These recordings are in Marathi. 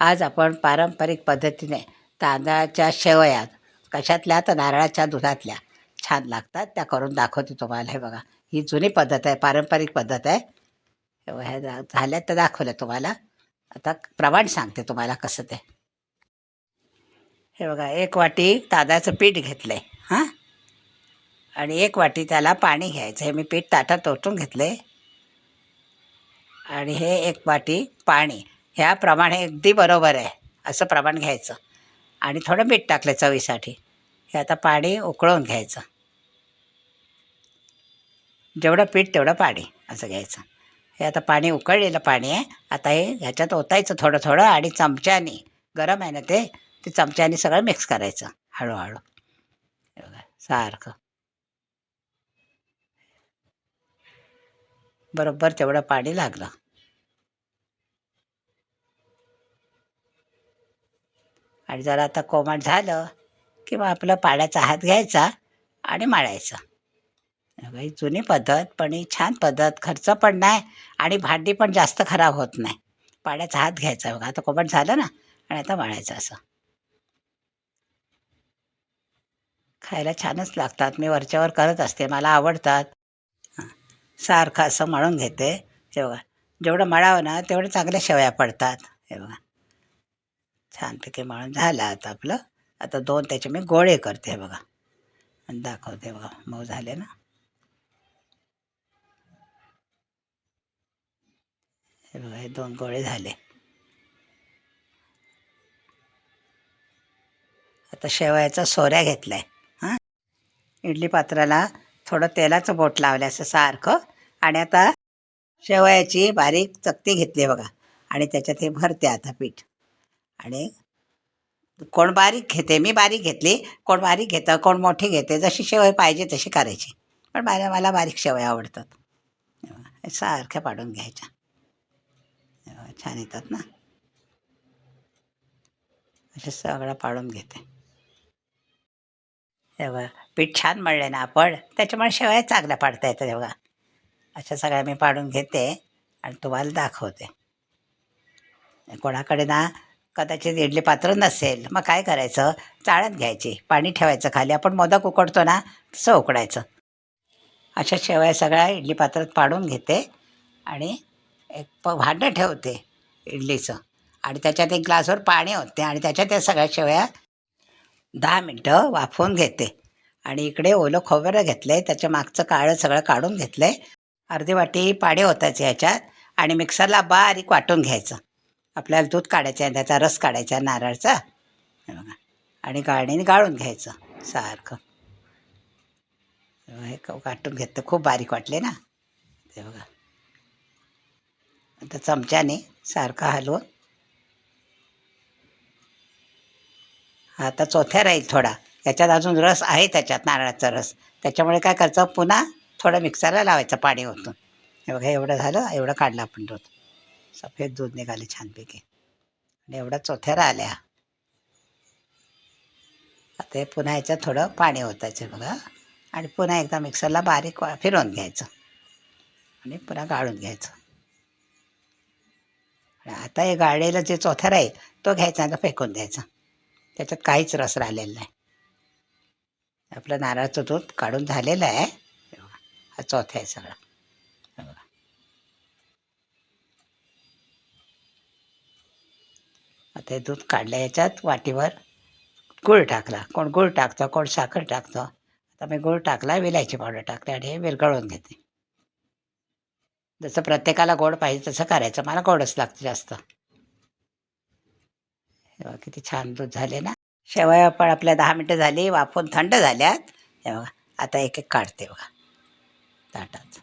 आज आपण पारंपरिक पद्धतीने तांदळाच्या शेवया कशातल्या तर नारळाच्या दुधातल्या छान लागतात. त्या करून दाखवते तुम्हाला. हे बघा ही जुनी पद्धत आहे पारंपरिक पद्धत आहे. हे ह्या झाल्या तर दाखवलं तुम्हाला. आता प्रमाण सांगते तुम्हाला कसं ते. हे बघा एक वाटी तांदळाचं पीठ घेतलं आहे हां? आणि एक वाटी त्याला पाणी घ्यायचं हे मी पीठ ताटात ओतून घेतलं आहे आणि हे एक वाटी पाणी. ह्या प्रमाणे अगदी बरोबर आहे असं प्रमाण घ्यायचं. आणि थोडं मीठ टाकलं चवीसाठी. हे आता पाणी उकळून घ्यायचं. जेवढं पीठ तेवढं पाणी असं घ्यायचं. हे आता पाणी उकळलेलं पाणी आहे. आता हे ह्याच्यात ओतायचं थोडं थोडं आणि चमच्यानी गरम आहे ना ते ते चमच्यानी सगळं मिक्स करायचं हळूहळू. बघा सारखं. बरोबर तेवढं पाणी लागलं. आणि जर आता कोमट झालं की मग आपलं पाण्याचा हात घ्यायचा आणि मळायचं. ही जुनी पद्धत पण ही छान पद्धत. खर्च पण नाही आणि भांडी पण जास्त खराब होत नाही. पाण्याचा हात घ्यायचा बघा आता कोमट झालं ना आणि आता मळायचं असं. खायला छानच लागतात. मी वरच्यावर करत असते. मला आवडतात. सारखं असं मळून घेते. हे बघा जेवढं मळावं ना तेवढं चांगल्या शेवया पडतात. हे बघा. छानपैकी मळून झालं आता आपलं. आता दोन त्याचे मी गोळे करते बघा. आणि दाखवते बघा मऊ झाले ना. हे बघा हे दोन गोळे झाले. आता शेवयाचा सोऱ्या घेतलाय. हां? इडली पात्राला थोडं तेलाचं बोट लावलं असं सारखं. आणि आता शेवयाची बारीक चकती घेतली बघा. आणि त्याच्यात हे भरते आता पीठ. आणि कोण बारीक घेते मी बारीक घेतली. कोण बारीक घेतं कोण मोठी घेते जशी शेवय पाहिजे तशी करायची. पण मला मला बारीक शेवया आवडतात. सारख्या पाडून घ्यायच्या. छान येतात ना. असे सगळं पाडून घेते. तेव्हा पीठ छान मळले ना आपण त्याच्यामुळे शेवया चांगल्या पाडता येतं तेव्हा अशा सगळ्या मी पाडून घेते आणि तुम्हाला दाखवते. कोणाकडे ना कदाचित इडली पात्र नसेल. मग काय करायचं? चाळत घ्यायची. पाणी ठेवायचं खाली. आपण मोदक उकडतो ना तसं उकडायचं. अशा शेवया सगळ्या इडली पात्रात पाडून घेते आणि एक प भांडं ठेवते इडलीचं. आणि त्याच्यात एक ग्लासवर पाणी होते आणि त्याच्यात त्या सगळ्या शेवया दहा मिनटं वाफवून घेते. आणि इकडे ओलं खोबरं घेतलं आहे त्याच्या मागचं काळं सगळं काढून घेतलं आहे अर्धी वाटी पाणी होतायचं ह्याच्यात आणि मिक्सरला बारीक वाटून घ्यायचं. आपल्याला दूध काढायचं आहे त्याचा रस काढायचा आहे नारळचा. हे बघा. आणि गाळणीने गाळून घ्यायचं सारखं. हे काटून घेत खूप बारीक वाटले ना? ते बघा. आता चमच्याने सारखं हलवून. आता चौथ्या राहील थोडा. याच्यात अजून रस आहे त्याच्यात नारळाचा रस. त्याच्यामुळे काय करायचं? पुन्हा थोडं मिक्सरला लावायचं पाणी ओतून. हे बघा एवढं झालं. एवढं काढलं आपण दूध. सफेद दूध निघाले छानपैकी. आणि एवढ्या चोथ्या राहिल्या. आता हे पुन्हा याच्यात थोडं पाणी ओतायचं बघा. आणि पुन्हा एकदा मिक्सरला बारीक फिरवून घ्यायचं. आणि पुन्हा गाळून घ्यायचं. आणि आता हे गाळलेलं जे चौथ्या राहील तो घ्यायचा आणि फेकून द्यायचा. त्याच्यात काहीच रस राहिलेला नाही. आपलं नारळाचं दूध काढून झालेलं आहे. हा चौथा आहे सगळा हे बघा ते दूध काढलं याच्यात वाटीवर गूळ टाकला. कोण गूळ टाकतं कोण साखर टाकतं? आता मी गूळ टाकला विलायची पावडर टाकली आणि हे विरघळून घेते. जसं प्रत्येकाला गोड पाहिजे तसं करायचं. मला गोडच लागतं जास्त. तेव्हा किती छान दूध झाले ना. शेवया पण आपल्या दहा मिनटं झाली वाफून थंड झाल्यात. तेव्हा बघा आता एक एक काढते बघा. ताटात.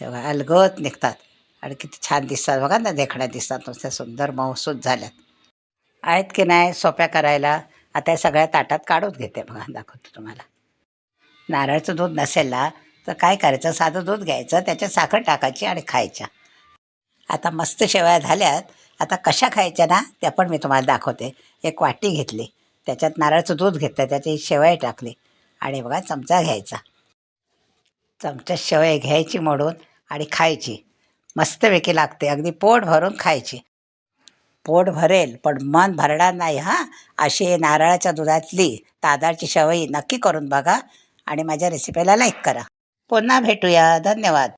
तेव्हा बघा अलगत निघतात. आणि किती छान दिसतात. बघा ना देखण्यात दिसतात. नुसत्या सुंदर मऊसूद झाल्यात. आहेत की नाही सोप्या करायला? आता या सगळ्या ताटात काढून घेते. बघा दाखवतो तुम्हाला. नारळाचं दूध नसेल ना तर काय करायचं? साधं दूध घ्यायचं त्याच्यात साखर टाकायची आणि खायच्या. आता मस्त शेवया झाल्यात. आता कशा खायच्या ना त्या पण मी तुम्हाला दाखवते. एक वाटी घेतली. त्याच्यात नारळाचं दूध घेतलं. त्याची शेवया टाकली. आणि बघा चमचा घ्यायचा. चमचा शेवया घ्यायची मोडून आणि खायची. मस्तपैकी लागते. अगदी पोट भरून खायची. पोट भरेल पण मन भरणार नाही हां. अशी नारळाच्या दुधातली तांदळाची शेवई नक्की करून बघा आणि माझ्या रेसिपीला लाईक करा. पुन्हा भेटूया. धन्यवाद.